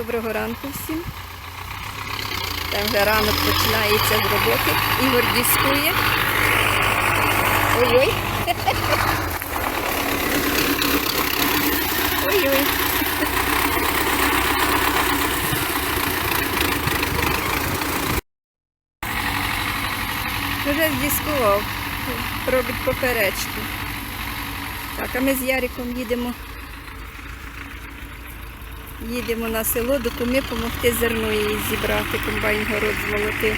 Доброго ранку всім. Там вже ранок починається з роботи. Ігор дискує. Ой-ой. Ой-ой. Вже здіскував. Робить поперечки. Так, а ми з Яриком їдемо. Їдемо на село до куми допомогти зерно її зібрати, комбайн город змолотив.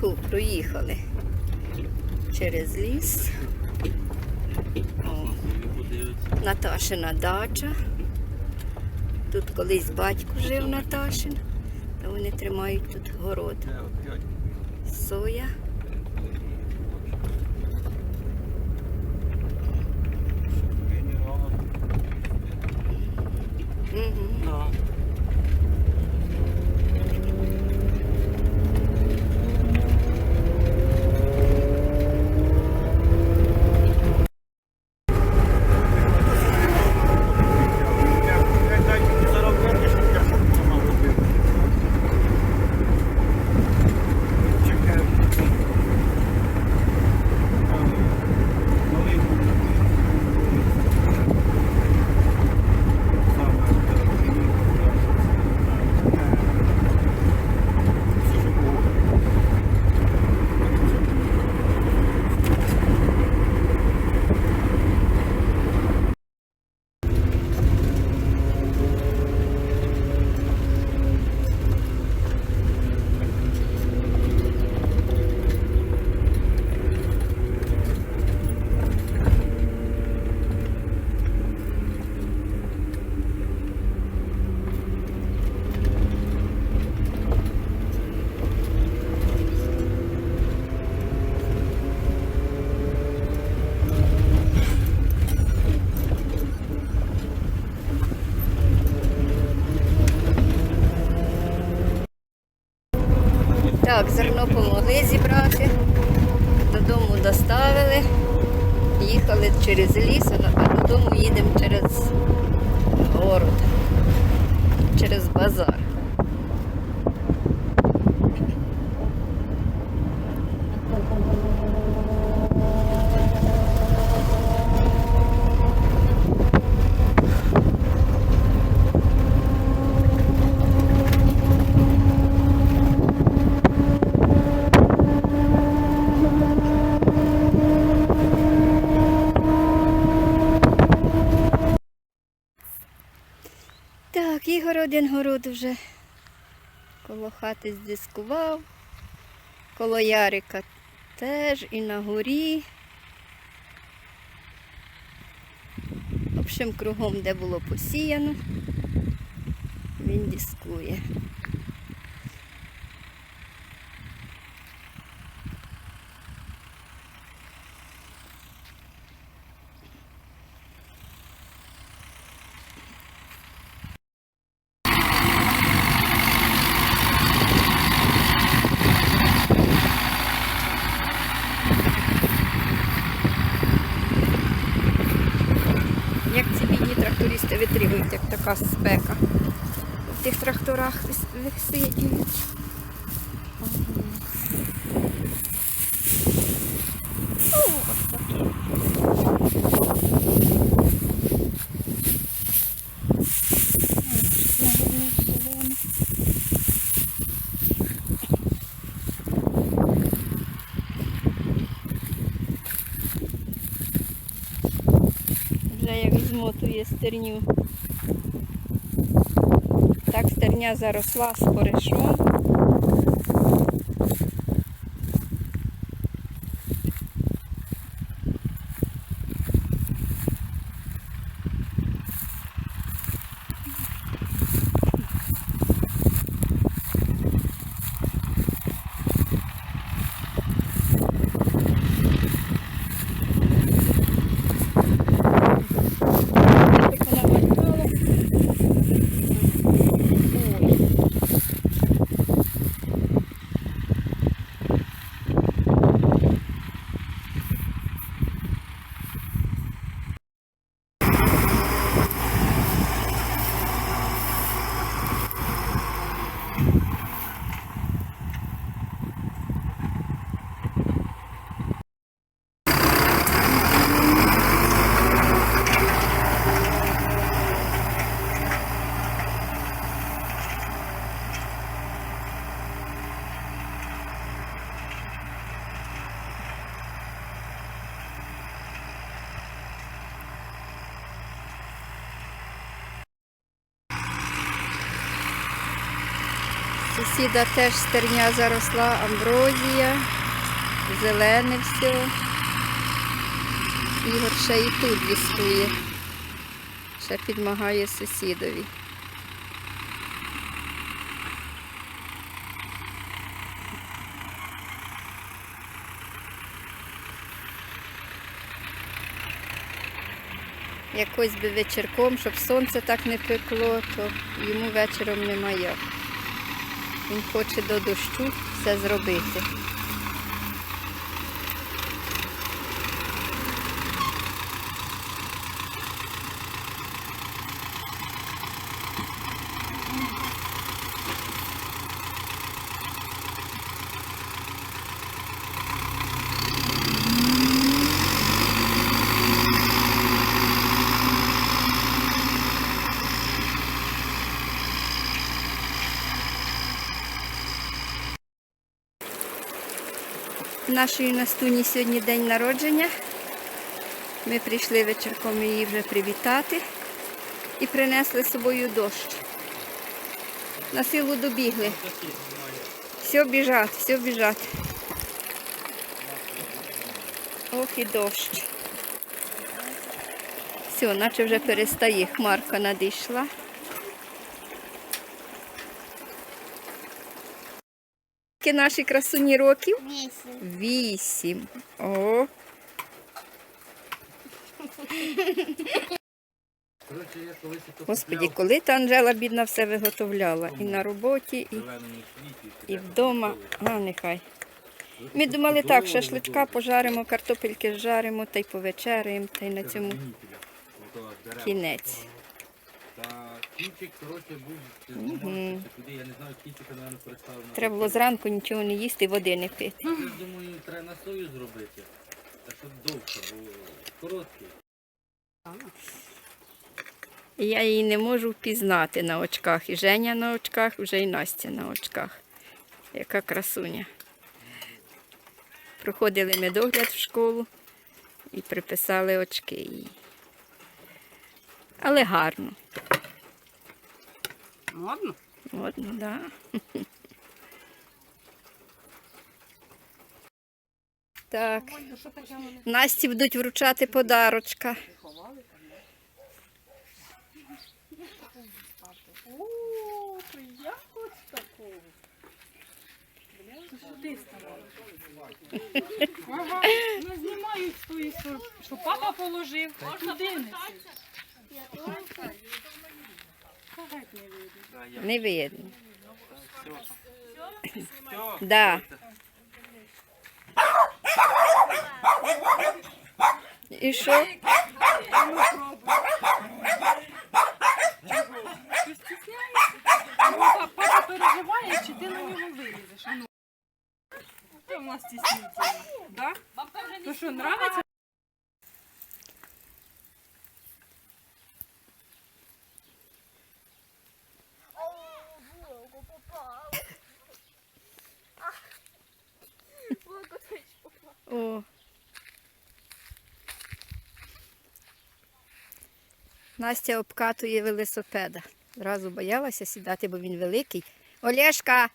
Фу, проїхали через ліс. О, Наташина дача. Тут колись батько жив Наташин, вони тримають тут город. Соя. Угу. Да. Так, зерно помогли зібрати, додому доставили, їхали через ліс, один город вже коло хати здискував, коло Ярика теж і на горі. В общем, кругом, де було посіяно, він дискує. Витримують, як спека. В тих тракторах вис- висидіють. Вже як змотує стерню. Так заросла споришом. Так Сусіда теж стерня заросла, амброзія, зелене все. Ігор ще і тут дискує. Ще підмагає сусідові. Якось би вечірком, щоб сонце так не пекло, то йому вечором немає. Він хоче до дощу все зробити. Нашої Настуні сьогодні день народження. Ми прийшли вечірком її вже привітати і принесли з собою дощ. На силу добігли. Все біжать, все біжать. Ох і дощ. Все, наче вже перестає. Хмарка надійшла. Скільки наші красуні років? Вісім. Вісім. О, Господі, коли та Анжела бідна все виготовляла. І на роботі, і, і вдома. А, нехай. Ми думали так, шашличка пожаримо, картопельки жаримо та й повечеряємо, та й на цьому кінець. Кінчик, коротше, був Мгм. куди, я не знаю, кінчика, напевно, переставив на Треба було зранку нічого не їсти, і води не пити. Я думаю, треба на сою зробити. Та щоб довше, бо короткий. І я її не можу впізнати на очках. І Женя на очках, вже і Настя на очках. Яка красуня. Проходили ми догляд в школу і приписали очки їй. Але гарно. Модно? Модно, да. Так. Насті будуть вручати подарочка. ховали? О, сюди ставали. Ага, ну знімають сторони, що папа положив, геть не видно. Не видно. Все. Да. І що? Ти стісняєшся? Ну, папа, папа переживає, чи ти на нього вилізеш? А ну. Ти в нас стіснительна, да? То що, нравиться? Настя обкатує велосипеда. Зразу боялася сідати, бо він великий. Олешка!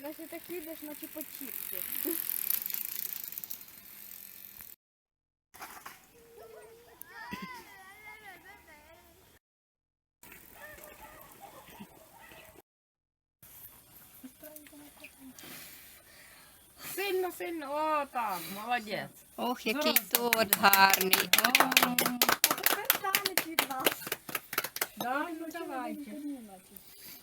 Настя так їдеш, наче по чіпці. Сильно, сильно. О, так, молодець. Ох, який торт гарний. Да, ну давайте.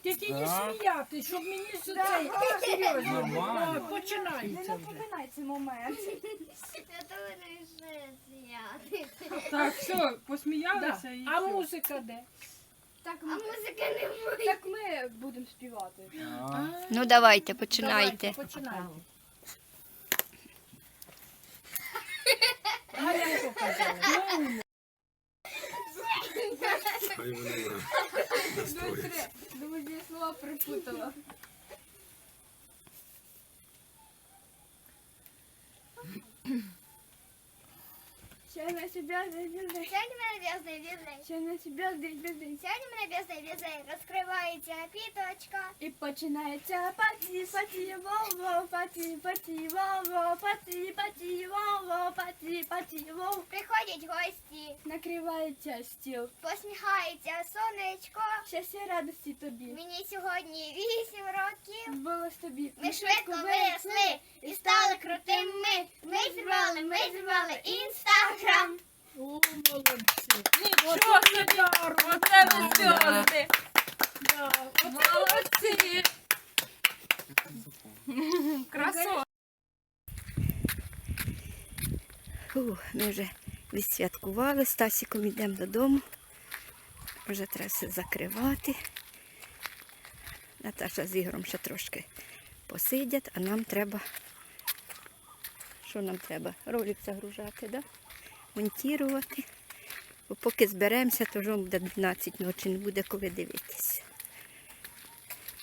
Тільки не сміяти, щоб мені все це серйозно. Нормально. Починається Не вже. напоминай цей момент. Так, все, посміялися і А музика де? Так, а музики не буде. Так ми будемо співати. Ну давайте, починайте. Давайте, починайте. Гарячо казали. Думаю, слова припутала. Ще на себе звізди. Сьогодні мене зв'язний візний. Ще на себе звізди. Сьогодні мене зв'язний візний. Розкривається квіточка. І починається паті, паті, вово, паті, паті, вово, паті, паті, вово, паті, паті, вово. Приходять гості, Накривається стіл. посміхається сонечко. Щастя радості тобі. Мені сьогодні вісім років. Збилось тобі. Ми швидко виросли і стали крутими. Ми зібрали, ми зібрали інстаграм. О, молодці. Нічого собі. Оце ви зв'язки. Молодці. Красо. Фу, ми вже відсвяткували, з Тасіком йдемо додому. Вже треба все закривати. Наташа з Ігорем ще трошки посидять, а нам треба. Що нам треба? Ролик загружати, да? монтувати. Бо поки зберемося, то вже буде 12 ночі, не буде коли дивитися.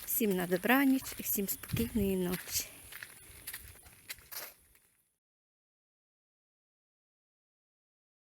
Всім на добраніч і всім спокійної ночі.